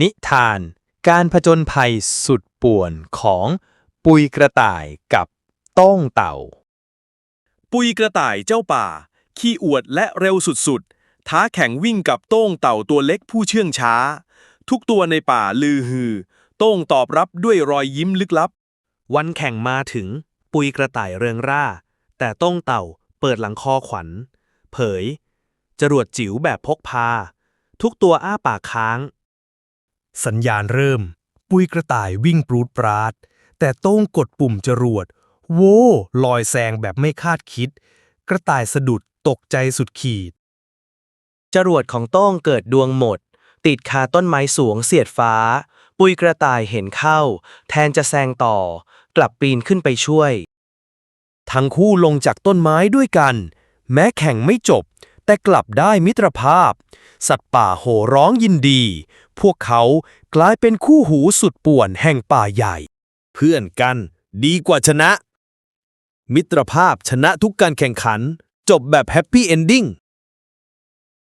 นิทาน การผจญภัยสุดป่วนของปุยกระต่ายกับโต้งเต่า ปุยกระต่ายเจ้าป่า ขี้อวดและเร็วสุดๆ ท้าแข่งวิ่งกับโต้งเต่าตัวเล็กผู้เชื่องช้า ทุกตัวในป่าลือฮือ โต้งตอบรับด้วยรอยยิ้มลึกลับ วันแข่งมาถึง ปุยกระต่ายเริงร่า แต่ต้งเต่าเปิดหลังคอขวัญ เผย จรวดจิ๋วแบบพกพา ทุกตัวอ้าปากค้าง สัญญาณเริ่ม ปุยกระต่ายวิ่งปรูดปราด แต่โต้งกดปุ่มจรวด โว้ลอยแซงแบบไม่คาดคิด กระต่ายสะดุดตกใจสุดขีด จรวดของโต้งเกิดดวงหมด ติดคาต้นไม้สูงเสียดฟ้า ปุยกระต่ายเห็นเข้า แทนจะแซงต่อ กลับปีนขึ้นไปช่วย ทั้งคู่ลงจากต้นไม้ด้วยกัน แม้แข่งไม่จบ แต่กลับได้มิตรภาพ สัตว์ป่าโห่ร้องยินดี พวกเขากลายเป็นคู่หูสุดป่วนแห่งป่าใหญ่ เพื่อนกันดีกว่าชนะ มิตรภาพชนะทุกการแข่งขัน จบแบบแฮปปี้เอนดิ้ง